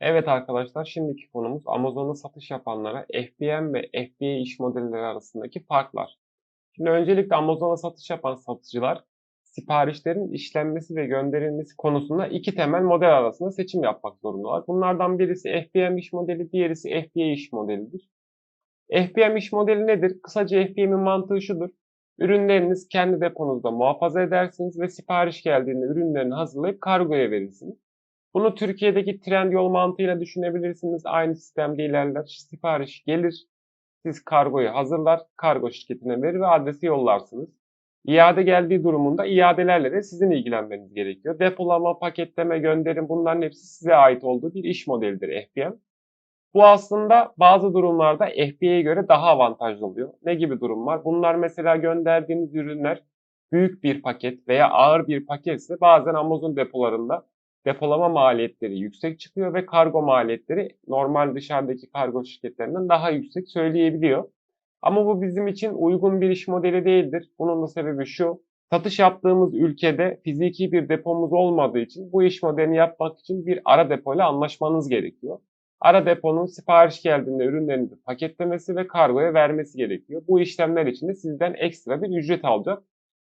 Evet arkadaşlar, şimdiki konumuz Amazon'da satış yapanlara FBM ve FBA iş modelleri arasındaki farklar. Şimdi öncelikle Amazon'da satış yapan satıcılar siparişlerin işlenmesi ve gönderilmesi konusunda iki temel model arasında seçim yapmak zorundalar. Bunlardan birisi FBM iş modeli, diğerisi FBA iş modelidir. FBM iş modeli nedir? Kısaca FBM'in mantığı şudur. Ürünleriniz kendi deponuzda muhafaza edersiniz ve sipariş geldiğinde ürünlerini hazırlayıp kargoya verirsiniz. Bunu Türkiye'deki Trendyol mantığıyla düşünebilirsiniz. Aynı sistemde ilerler. Sipariş gelir. Siz kargoyu hazırlar, kargo şirketine verir ve adresi yollarsınız. İade geldiği durumunda iadelerle de sizin ilgilenmeniz gerekiyor. Depolama, paketleme, gönderim bunların hepsi size ait olduğu bir iş modelidir FBM. Bu aslında bazı durumlarda FBA'ye göre daha avantajlı oluyor. Ne gibi durumlar? Bunlar mesela gönderdiğiniz ürünler büyük bir paket veya ağır bir paketse bazen Amazon depolarında depolama maliyetleri yüksek çıkıyor ve kargo maliyetleri normal dışarıdaki kargo şirketlerinden daha yüksek söyleyebiliyor. Ama bu bizim için uygun bir iş modeli değildir. Bunun da sebebi şu. Satış yaptığımız ülkede fiziki bir depomuz olmadığı için bu iş modelini yapmak için bir ara depoyla anlaşmanız gerekiyor. Ara deponun sipariş geldiğinde ürünlerinizi paketlemesi ve kargoya vermesi gerekiyor. Bu işlemler için de sizden ekstra bir ücret alacak.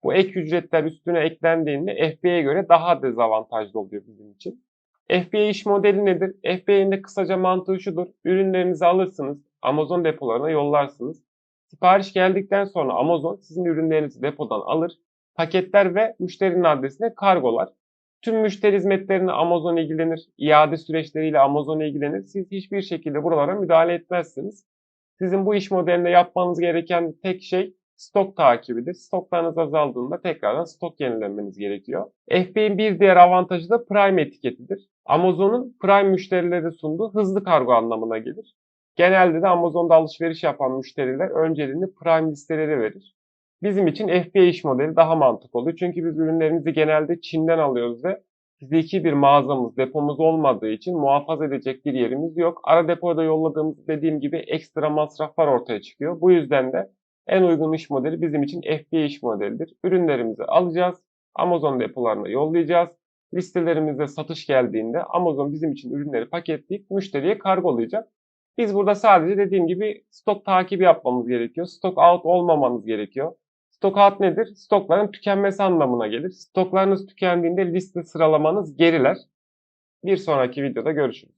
Bu ek ücretler üstüne eklendiğinde FBA'ye göre daha dezavantajlı oluyor bizim için. FBA iş modeli nedir? FBA'nin de kısaca mantığı şudur. Ürünlerinizi alırsınız, Amazon depolarına yollarsınız. Sipariş geldikten sonra Amazon sizin ürünlerinizi depodan alır, paketler ve müşterinin adresine kargolar. Tüm müşteri hizmetlerine Amazon ilgilenir, iade süreçleriyle Amazon ilgilenir. Siz hiçbir şekilde buralara müdahale etmezsiniz. Sizin bu iş modelinde yapmanız gereken tek şey stok takibidir. Stoklarınız azaldığında tekrardan stok yenilemeniz gerekiyor. FBA'nin bir diğer avantajı da Prime etiketidir. Amazon'un Prime müşterilere sunduğu hızlı kargo anlamına gelir. Genelde de Amazon'da alışveriş yapan müşteriler önceliğini Prime listeleri verir. Bizim için FBA iş modeli daha mantıklı oluyor. Çünkü biz ürünlerimizi genelde Çin'den alıyoruz ve fiziki bir mağazamız, depomuz olmadığı için muhafaza edecek bir yerimiz yok. Ara depoda yolladığımız dediğim gibi ekstra masraflar ortaya çıkıyor. Bu yüzden de en uygun iş modeli bizim için FBA iş modelidir. Ürünlerimizi alacağız, Amazon depolarına yollayacağız. Listelerimizde satış geldiğinde Amazon bizim için ürünleri paketleyip müşteriye kargolayacak. Biz burada sadece dediğim gibi stok takibi yapmamız gerekiyor. Stok out olmamanız gerekiyor. Stok out nedir? Stokların tükenmesi anlamına gelir. Stoklarınız tükendiğinde liste sıralamanız geriler. Bir sonraki videoda görüşürüz.